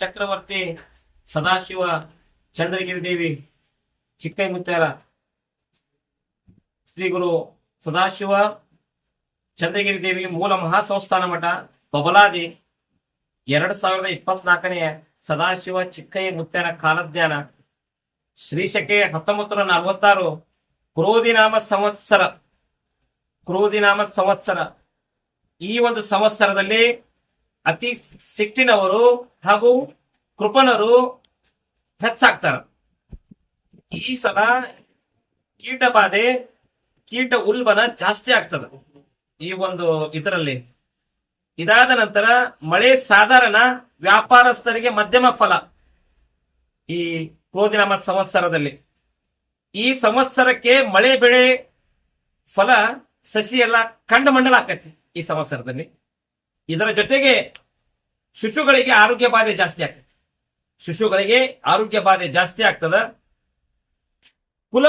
ಚಕ್ರವರ್ತಿ, ಸದಾಶಿವ, ಚಂದ್ರಗಿರಿ ದೇವಿ ಚಿಕ್ಕೈ ಮುತ್ಯಾರ ಶ್ರೀ ಗುರು ಸದಾಶಿವ, ಚಂದ್ರಗಿರಿ ದೇವಿ ಮೂಲ ಮಹಾಸಂಸ್ಥಾನ ಮಠ, ಬಬಲಾದಿ. ಎರಡ್ ಸಾವಿರದ ಇಪ್ಪತ್ನಾಲ್ಕನೆಯ ಸದಾಶಿವ ಚಿಕ್ಕಯ್ಯ ಮುತ್ಯನ ಕಾಲಜ್ಞಾನ ಶ್ರೀಶಕೆ ಹತ್ತೊಂಬತ್ತು ನಲವತ್ತಾರು, ಕ್ರೋಧಿನಾಮ ಸಂವತ್ಸರ. ಕ್ರೋಧಿನಾಮ ಸಂವತ್ಸರ. ಈ ಒಂದು ಸಂವತ್ಸರದಲ್ಲಿ ಅತಿ ಸಿಟ್ಟಿನವರು ಹಾಗೂ ಕೃಪಣರು ಹೆಚ್ಚಾಗ್ತಾರೆ. ಈ ಸಲ ಕೀಟ ಬಾಧೆ, ಕೀಟ ಉಲ್ಬನ ಜಾಸ್ತಿ ಆಗ್ತದೆ ಈ ಒಂದು ಇದರಲ್ಲಿ. ಇದಾದ ನಂತರ ಮಳೆ ಸಾಧಾರಣ ವ್ಯಾಪಾರಸ್ಥರಿಗೆ ಮಧ್ಯಮ ಫಲ ಈ ಕ್ರೋಧಿನಾಮ ಸಂವತ್ಸರದಲ್ಲಿ. ಈ ಸಂವತ್ಸರಕ್ಕೆ ಮಳೆ ಬೆಳೆ ಫಲ ಸಸಿ ಎಲ್ಲ ಕಂಡಮಂಡಲ ಆಕತಿ ಈ ಸಂವತ್ಸರದಲ್ಲಿ. ಇದರ ಜೊತೆಗೆ ಶಿಶುಗಳಿಗೆ ಆರೋಗ್ಯ ಬಾಧೆ ಜಾಸ್ತಿ ಆಗ್ತದೆ ಶಿಶುಗಳಿಗೆ ಆರೋಗ್ಯ ಬಾಧೆ ಜಾಸ್ತಿ ಆಗ್ತದ. ಕುಲ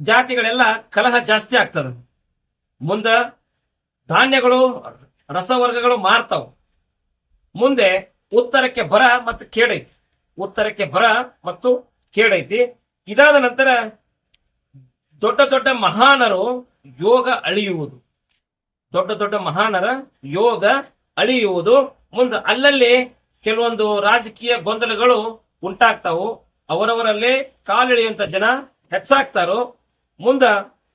ಜಾತಿಗಳೆಲ್ಲ ಕಲಹ ಜಾಸ್ತಿ ಆಗ್ತದ. ಮುಂದ ಧಾನ್ಯಗಳು, ರಸವರ್ಗಗಳು ಮಾರ್ತಾವ. ಮುಂದೆ ಉತ್ತರಕ್ಕೆ ಬರ ಮತ್ತು ಕೇಡೈತಿ. ಉತ್ತರಕ್ಕೆ ಬರ ಮತ್ತು ಕೇಡೈತಿ. ಇದಾದ ನಂತರ ದೊಡ್ಡ ದೊಡ್ಡ ಮಹಾನರು ಯೋಗ ಅಳಿಯುವುದು. ದೊಡ್ಡ ದೊಡ್ಡ ಮಹಾನರ ಯೋಗ ಅಳಿಯುವುದು. ಮುಂದೆ ಅಲ್ಲಲ್ಲಿ ಕೆಲವೊಂದು ರಾಜಕೀಯ ಗೊಂದಲಗಳು ಉಂಟಾಗ್ತಾವು. ಅವರವರಲ್ಲೇ ಕಾಲಿಳಿಯುವಂತ ಜನ ಹೆಚ್ಚಾಗ್ತಾರೋ. ಮುಂದ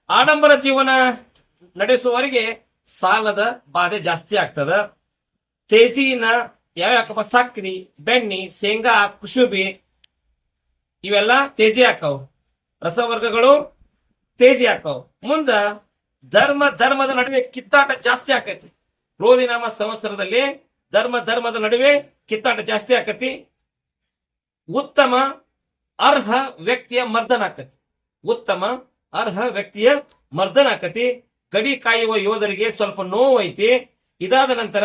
ಆಡಂಬರ ಜೀವನ ನಡೆಸುವವರಿಗೆ ಸಾಲದ ಬಾಧೆ ಜಾಸ್ತಿ ಆಗ್ತದ. ತೇಜಿನ ಯಾವ್ಯಾಕಪ್ಪ ಸಕ್ರಿ, ಬೆಣ್ಣಿ, ಶೇಂಗಾ, ಕುಶುಬಿ ಇವೆಲ್ಲ ತೇಜಿ ಹಾಕವು. ರಸವರ್ಗಗಳು ತೇಜಿ ಹಾಕವು ಮುಂದ ಧರ್ಮ ಧರ್ಮದ ನಡುವೆ ಕಿತ್ತಾಟ ಜಾಸ್ತಿ ಆಕತಿ. ರೋದಿನಾಮ ಸಂವತ್ಸರದಲ್ಲಿ ಧರ್ಮ ಧರ್ಮದ ನಡುವೆ ಕಿತ್ತಾಟ ಜಾಸ್ತಿ ಆಕತಿ. ಉತ್ತಮ ಅರ್ಹ ವ್ಯಕ್ತಿಯ ಮರ್ದನ ಆಕತಿ. ಉತ್ತಮ ಅರ್ಹ ವ್ಯಕ್ತಿಯ ಮರ್ದನ ಆಕತಿ. ಗಡಿ ಕಾಯುವ ಯೋಧರಿಗೆ ಸ್ವಲ್ಪ ನೋವೈತಿ. ಇದಾದ ನಂತರ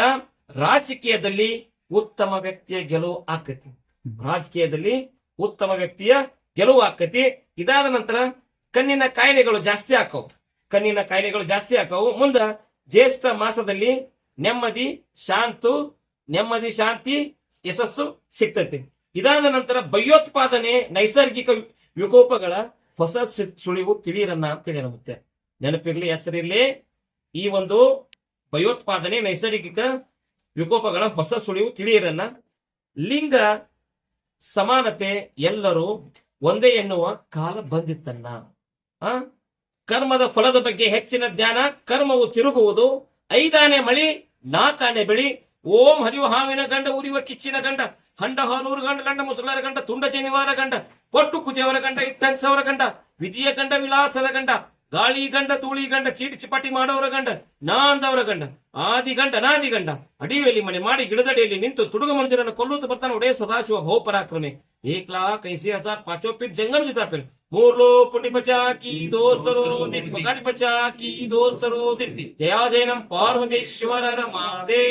ರಾಜಕೀಯದಲ್ಲಿ ಉತ್ತಮ ವ್ಯಕ್ತಿಯ ಗೆಲುವು ಆಕತಿ. ರಾಜಕೀಯದಲ್ಲಿ ಉತ್ತಮ ವ್ಯಕ್ತಿಯ ಗೆಲುವು ಆಕತಿ. ಇದಾದ ನಂತರ ಕಣ್ಣಿನ ಕಾಯಿಲೆಗಳು ಜಾಸ್ತಿ ಆಕವು ಕಣ್ಣಿನ ಕಾಯಿಲೆಗಳು ಜಾಸ್ತಿ ಆಕವು ಮುಂದ ಜ್ಯೇಷ್ಠ ಮಾಸದಲ್ಲಿ ನೆಮ್ಮದಿ, ಶಾಂತು, ನೆಮ್ಮದಿ, ಶಾಂತಿ, ಯಶಸ್ಸು ಸಿಗ್ತೈತಿ ಇದಾದ ನಂತರ ಭಯೋತ್ಪಾದನೆ, ನೈಸರ್ಗಿಕ ವಿಕೋಪಗಳ ಹೊಸ ಸುಳಿವು ತಿಳಿಯರನ್ನ ಅಂತ ಹೇಳಿ ನಮಗೆ ನೆನಪಿರ್ಲಿ ಹೆಸರಿರ್ಲಿ ಈ ಒಂದು ಭಯೋತ್ಪಾದನೆ, ನೈಸರ್ಗಿಕ ವಿಕೋಪಗಳ ಹೊಸ ಸುಳಿವು ತಿಳಿಯರನ್ನ ಲಿಂಗ ಸಮಾನತೆ ಎಲ್ಲರೂ ಒಂದೇ ಎನ್ನುವ ಕಾಲ ಬಂದಿತ್ತನ್ನ. ಕರ್ಮದ ಫಲದ ಬಗ್ಗೆ ಹೆಚ್ಚಿನ ಜ್ಞಾನ ಕರ್ಮವು ತಿರುಗುವುದು, ಐದಾನೆ ಮಳಿ, ನಾಲ್ಕಾನೆ ಬೆಳಿ, ಓಂ ಹರಿವ ಹಾವಿನ ಗಂಡ, ಉರಿಯುವ ಕಿಚ್ಚಿನ ಗಂಡ, ಹಂಡ ಹಾನೂರು ಗಂಡ ಗಂಡ ಮುಸಲರ ಗಂಡ, ತುಂಡ, ಜನಿವಾರ ಗಂಡ, ಕೊಟ್ಟು ಕುದಿಯವರ ಗಂಡ ಇಟ್ಟಂಸವರ ಗಂಡ, ವಿಧಿಯ ಗಂಡ ವಿಲಾಸದ ಗಂಡ ಗಾಳಿ ಗಂಡ ತೂಳಿ ಗಂಡ ಚೀಟಿಚಿ ಪಟ್ಟಿ ಮಾಡೋರ ಗಂಡ ನಾಂದವರ ಗಂಡ ಆದಿ ಗಂಡ ನಾದಿ ಗಂಡ ಅಡಿಯಲ್ಲಿ ಮನೆ ಮಾಡಿ ಗಿಡದಡಿಯಲ್ಲಿ ನಿಂತು ತುಡುಗ ಮನುಜರನ್ನು ಕೊಲ್ಲುತ್ತ ಬರ್ತಾನೆ ಒಡೆಯ ಸದಾಶಿವ ಬಹುಪರಾಕ್ರಮೆ ಏಕ್ ಲಾಖ್ ಐಸಿ ಹಜಾರ್ ಪಾಚೋ ಪೀಟ್ ಜಂಗಮ್ ಜಿತಾಪಿರ್ ಮೂರ್ಲೋ ಪುಟಿ ಪಚಾಕಿ ದೋಸ್ತರು ಪಚಾಕಿ ದೋಸ್ತರು ಜಯ ಜಯನಂ ಪಾರ್ವತಿ ಶಿವರ ಮಾದೇ